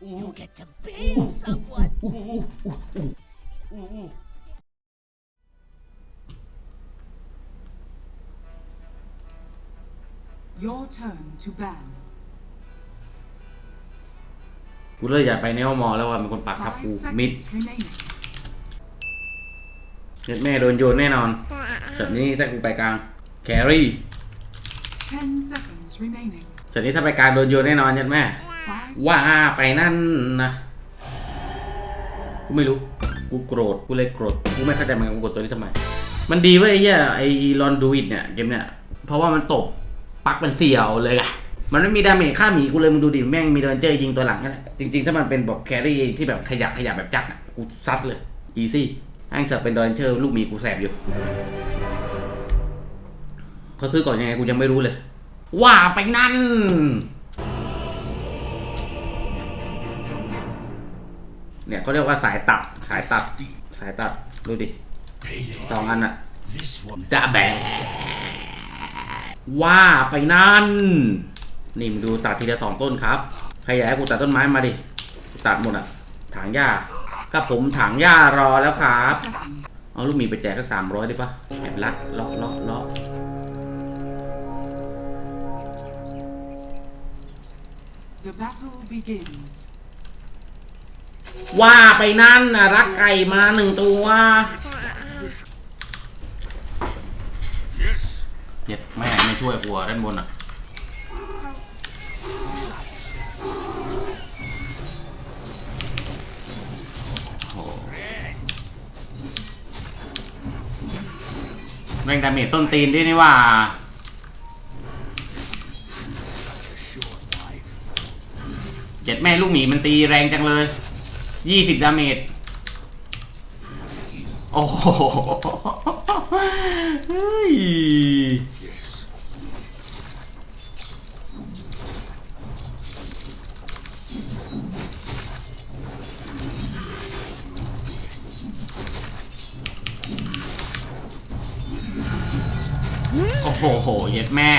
You get to bang someone. Your turn to ban. กูเลยอยากไปเนวมอลแล้วว่ามีคนปักทับ Five กูมิด seconds remaining. เน็ตแม่โดนโยนแน่นอน แบบนี้ถ้ากูไปกลางแครี่ Ten seconds remaining. จากนี้ถ้าไปกลางโดนโยนแน่นอนยันแม่ Five. ว่าไปนั่นนะกูไม่รู้ กูโกรธ กูเลยโกรธ กูไม่เข้าใจมือนกันกูกดตัวนี้ทำไม มันดีเว้ยไอ้เหี้ยไอ้ลอนดูอิดเนี่ยเกมเนี่ย เพราะว่ามันตบปักเป็นเสี่ยวเลยอะมันไม่มีดาเมจฆ่าหมีกูเลยมึงดูดิแม่งมีโดนเจอร์ยิงตัวหลังนั่นแหละจริง ๆ ถ้ามันเป็นแบบแครี่ที่แบบขยับขยับแบบจักอะกูซัดเลยอีซี่แม่งเสือกเป็นโดนเจอร์ลูกหมีกูแสบอยู่เขาซื้อก่อนยังไงกูยังไม่รู้เลย ว่าไปนั่น เนี่ยเขาเรียกว่าสายตัดสายตัดสายตัดดูดิสองอันอะจะแบกว่าไปนั่น นี่มึงดูตัดทีละสองต้นครับใครอยากให้กูตัดต้นไม้มาดิตัดหมดอะถางหญ้ากับผมถางหญ้ารอแล้วครับ เอาลูกมีไปแจกก็สามร้อยได้ปะแอบลักลาะเลาะเลาะ The battle begins. ว่าไปนั่นนะรักไก่มาหนึ่งตัวเจ็ดแม่ไม่ช่วยกลัวด้านบนอะโอ้โหแม่งดาเมจส้นตีนด้วยนี่ว่าเจ็ดแม่ลูกหมีมันตีแรงจังเลย ยี่สิบดาเมจ โอ้โหเฮ้ยโอ้โหโหเย็ดแม่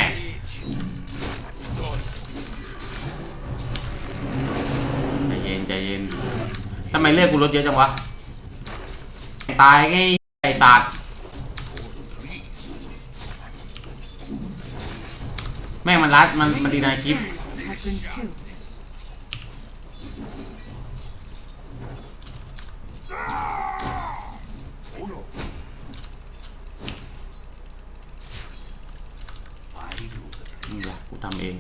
เลือดกูลดเยอะจังวะ ตายไงไอ้สัตว์แม่งมันรัดมันมันดีนายคลิป นี่แหละกูทำเอง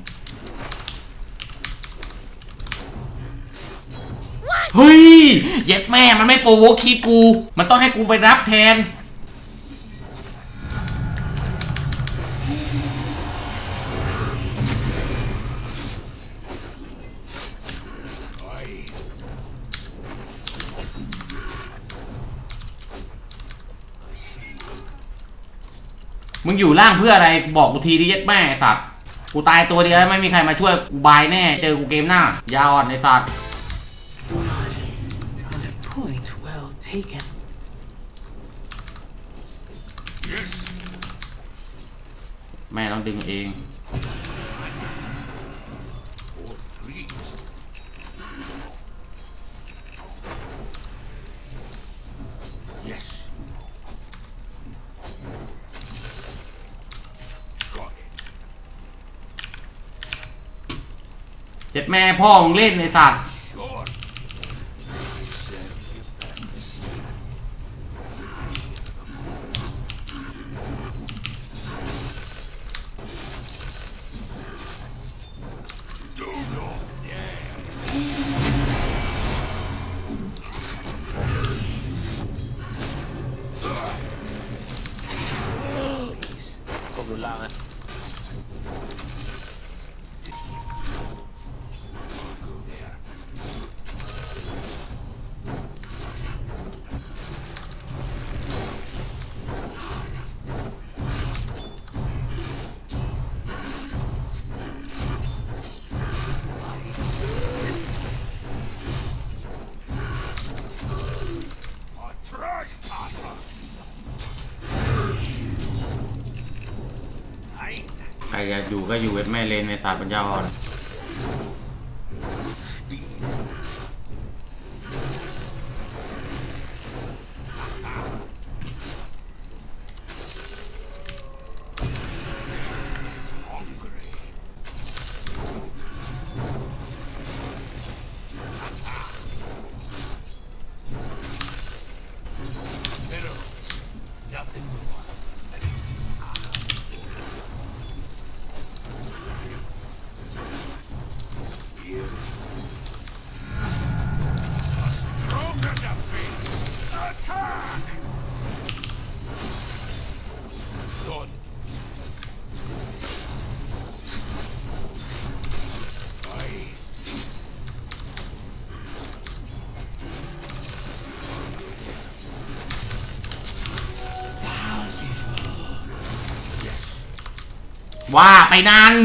เย็ดแม่มันไม่โปรโวคีกู มันต้องให้กูไปรับแทน มึงอยู่ล่างเพื่ออะไรบอกกูทีดิเย็ดแม่ไอ้สัตว์ กูตายตัวเดียวไม่มีใครมาช่วย กูบายแน่ เจอกูเกมหน้ายาวอ่อนไอ้สัตว์ taken. Yes. แม่ต้องดึงเอง For trees. Yes. Got it. เจ็ดแม่พ่อมึงเล่นไอ้สัตว์ อยากอยู่ก็อยู่เว็บแม่เลนในศาสตร์ปัญญาอ่อน ว่าไปนั่น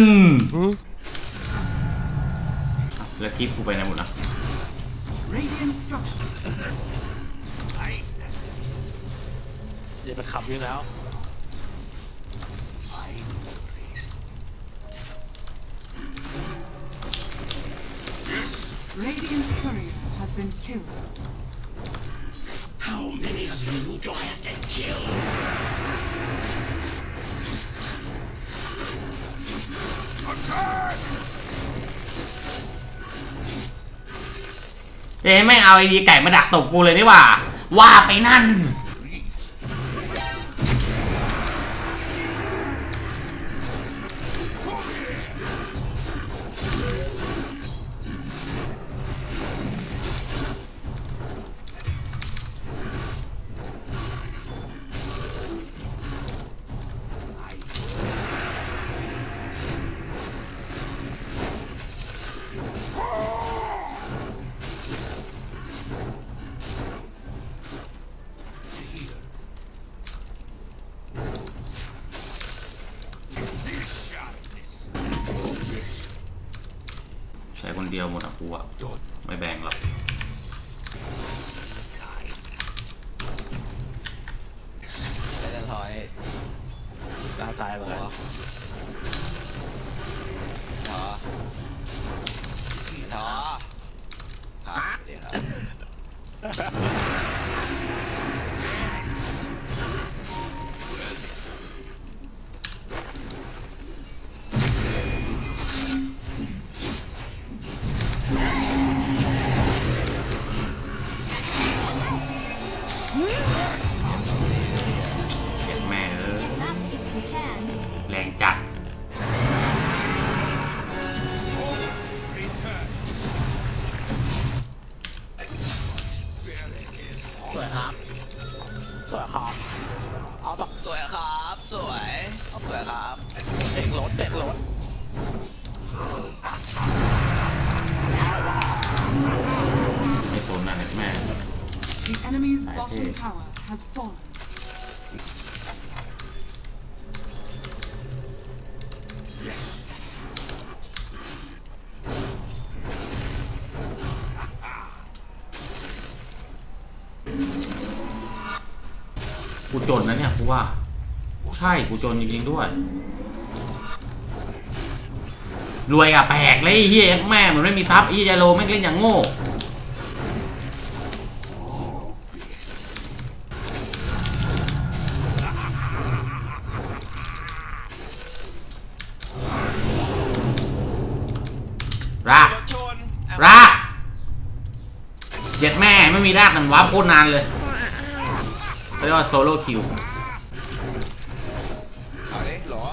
แล้วคลิปกูไปไหนหมดนะ Radiant structures. เดี๋ยวมันขับอยู่แล้ว เอ้ไม่งเอาไอ้ดีไก่มาดักตบกูเลยนี่หว่า ว่าไปนั่น คนเดียวหมดอะกูอะไม่แบ่งหรอกแต่จะถอยตาตายเห กูจนนะเนี่ยกูว่า ใช่กูจนจริงๆด้วย รวยอะแปลกเลยไอ้เฮียแม่เหมือนไม่มีทรัพย์ไอ้เหี้ยยาโลไม่งเล่นอย่างโง่รากชนรากเจ็ดแม่ไม่มีรากมันวับโคตรนานเลย เขาเรียกว่าโซโล่คิว เอาดิหรอ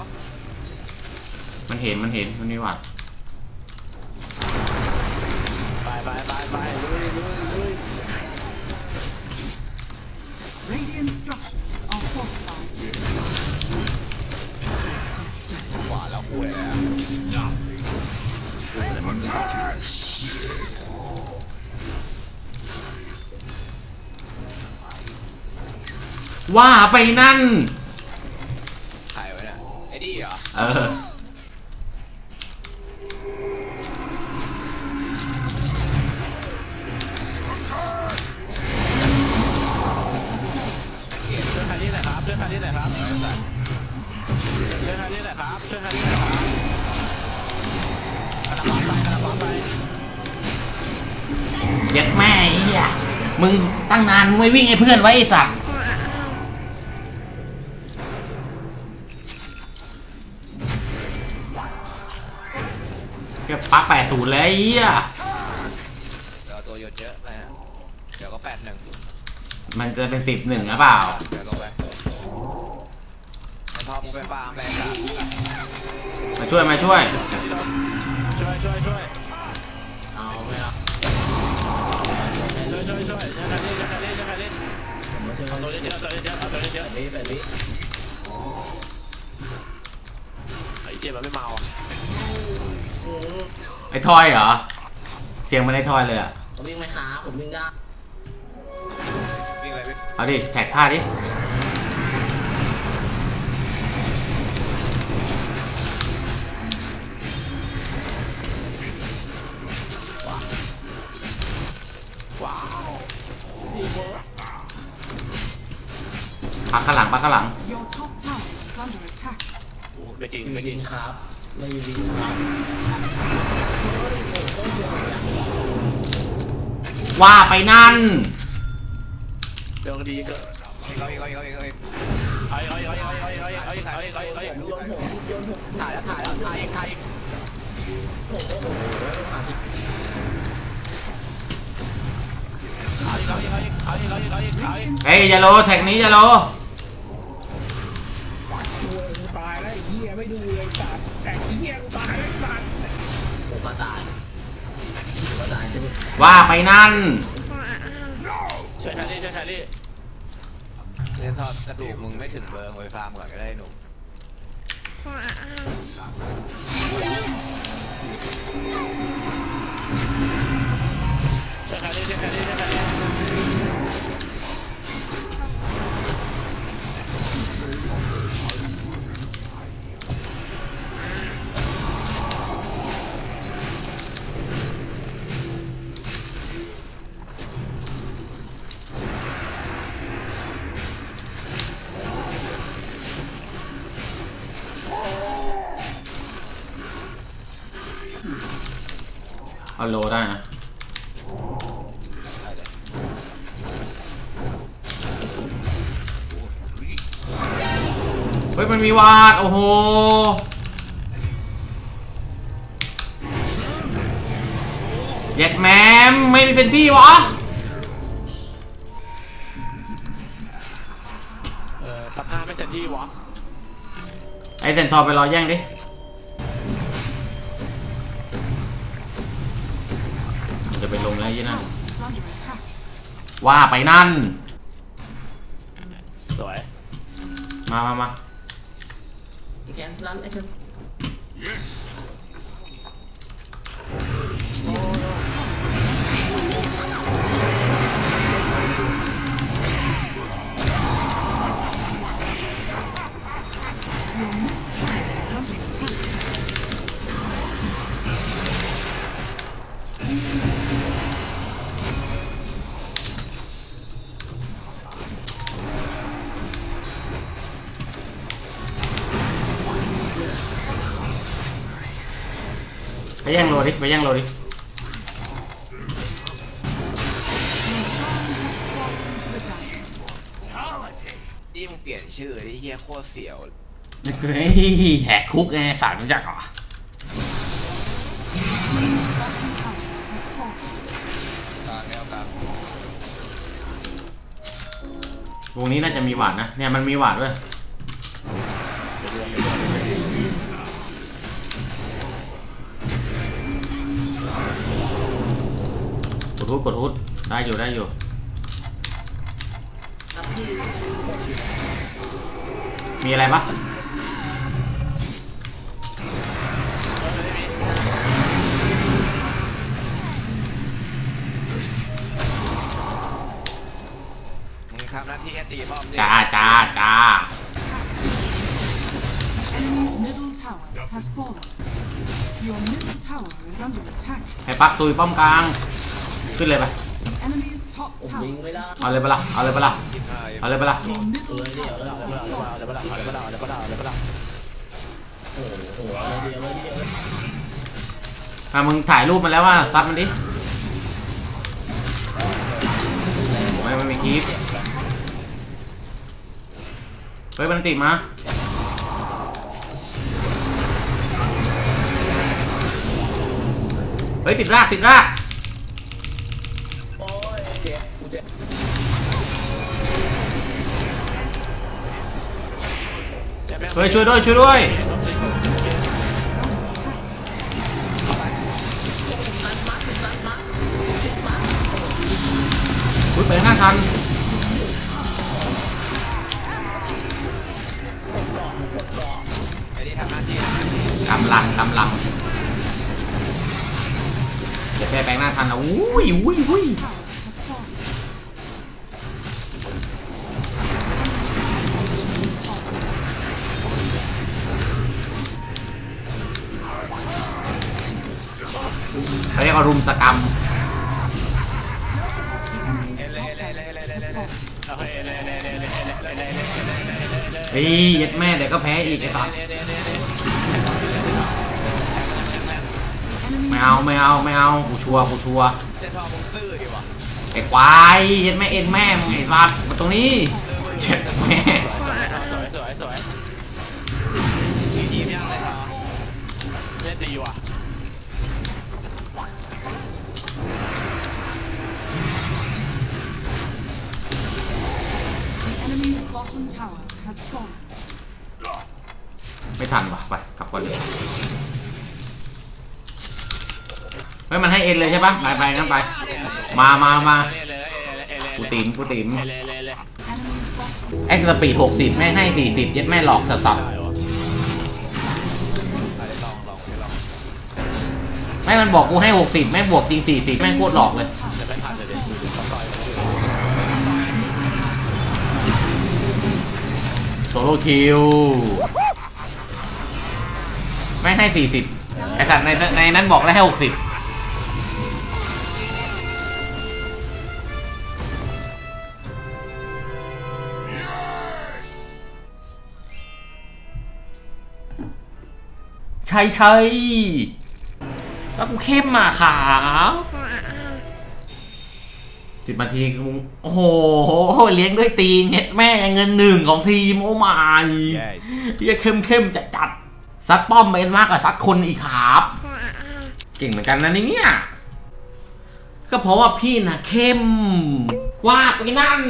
มันเห็น มันเห็น มันมีหวัดไปไปไปไปลุยลุยลุย Radiant structures are fortified. ขวาแล้วคุยเลยอะ ว่าไปนั่น ใครไว้เนี่ยไอ้ดีเหรอเออช่วยใครนี่หน่อยครับช่วยใครนี่หน่อยครับช่วยใครนี่หน่อยครับช่วยใครนี่หน่อยครับกระป๋องไปกระป๋องไปเย็ดแม่ไอ้เหี้ยมึงตั้งนานมึงไม่วิ่งไอ้เพื่อนไว้ไอ้สัตว์ ก็บปักแปดศูนย์แล้วไอ้เหี้ยเดี๋ยวตัวโยนเยอะไปฮะเดี๋ยวก็แปดหนึ่งมันจะเป็นสิบหนึ่งหรือเปล่า เดี๋ยวลงไปไอ้ทอมงไปฟาร์มไปครับมาช่วยมาช่วย ช่วยช่วยช่วยเอาไม่เอาช่วยช่วยช่วยช่วยใครนี่ช่วยใครนี่ช่วยใครนี่เอาตัวเยอะๆตัวเยอะๆเอาตัวเยอะๆนี่แบบนี้ไอ้เจ๊มันไม่เมาอะ ไอ้ทอยเหรอ เสียงมันไอ้ทอยเลยอะ ผมวิ่งไปหาผมวิ่งได้วิ่งอะไรวิ่เอาดิ แท็กท่าดิ ปักข้างหลังปักข้างหลัง Your หไม่จริงไม่จริงครับ ไม่มีว่าไปนั่น เรื่องดีเกินเอาอีกเอาอีกเอาอีกเอาอีกไอ้ไอ้ไอ้ไอ้ไอ้ไอ้ไอ้ไอ้ไอ้ไอ้ผมโยนผมโยนผมถ่ายแล้วถ่ายแล้วถ่ายอีกถ่ายอีกผมโอ้โหมาอีกถ่าอีกถ่าอีกถ่าอีกถ่าอีกถ่ายอีกถ่าอีกเฮ้ยอย่าโลแท็กนี้อย่าโล สัตว์แต่เหี้ยกูตายแล้วไอ้สัตว์ผมก็ตายผมก็ตายใช่ไหมว่าไปนั่น ช่วยแทนนี่ช่วยแทนนี่เล่นทอดกระดูกมึงไม่ถึงเบอร์ไว้ฟาร์มก่อนก็ได้หนุ่มช่วยแทนนี่ช่วยแทนนี่ช่วยแทนาโลได้นะเฮ้ยมันมีวาด โอ้โหเย็ดแมมไม่มีเซนตี้วะเออตัดหน้าไม่เสร็จที่วะไอเซนทอร์ไปรอแย่งดิ ยี่นั่น Is under attack. ว่าไปนั่น สวย มามามาแคนซัลไแย่งโลดิไปแย่งโลดินี่มึงเปลี่ยนชื่อที่เฮียโคตรเสียวเลยเฮ้ยแหกคุกไงสารรู้จักเหรอ Bottom tower has fallen. กลางแล้วกลางวงนี้น่าจะมีหวาดนะ เนี่ยมันมีหวาดด้วย ดทุบกดทุบได้อยู่ได้อยู่ครับพี่มีอะไรปะมึงทำหน้าที่แค่ตีป้อมดิจ้าจ้าจ้า Enemy's middle tower has fallen. Your middle tower is under attack. ให้ปักซุยป้อมกลาง ขึ้นเลยไป Enemy's top ผม tower ยิงไม่ได้เอาเลยปะล่ะเอาเลยปะล่ะเอาเลยปะล่ะเดียวไปละเดี๋ยวไปละเดี๋ยวไปละเดี๋ยวไปละเดี๋ยวไปละโอ้โหเอาเลยเดียวเลยเดียวอะมึงถ่ายรูปมาแล้วว่าซัดมันดิไม่ไมันมีคลิปเฮ้ยมันติมาเฮ้ยติดรากติดราก ฮ้ยช่วยด้วยช่วยด้วยอุ้ยไปห้าทันไอ้นี่ทำหน้าที่กำลังกำลังเดี๋ยวแพ้แปลงหน้าทันนะอุ้ยอุ้ยอุ้ย ลยเลยเฮ้ยยัดแม่เดี๋ยวก็แพ้อีกไอ้สัส Enemies ไม่เอาไม่เอาไม่เอากูชัวร์กูชัวไอ้ควายยัดแม่เอ็นแม่ไอ้สัสมาตรงนี้เจ็บแม่สวยสวยสวยมีทีมยังเลยครับเล่นดีว่ะ bottom tower has fallen. ไม่ทันว่ะไปกลับก่อนเลยเฮ้ยมันให้เอ็นเลยใช่ปะไปไปงั้นไป มามามาเล่นเลยเล่นเลยกูติ๋มกูติ๋มเล่นเลยเล่น Enemy's bottom ไอ้สปีดหกสิบแม่งให้สี่สิบยัดแม่หลอกสัสสัสได้วะอะไรลองลองไปลองแม่งมันบอกกูให้หกสิบแม่งบวกจริงสี่สิบแม่งโคตรหลอกเลย โซโลคิวแม่ให้สี่สิบไอ้สัตว์ในในนั้นบอกได้วให้หกสิบใช่ใช่แล้วกูเข้มมาขา สิบนาทีกูโอ้โหเลี้ยงด้วยตีนเน็ตแม่ยังเงินหนึ่งของทีมโอ้มาเฮียเข้มเข้มจัดจัดๆซัดป้อมเป็นมากกว่าซัดคนอีกครับ เก่งเหมือนกันนะเนี่ยก็เพราะว่าพี่น่ะเข้มว่าไปนั่น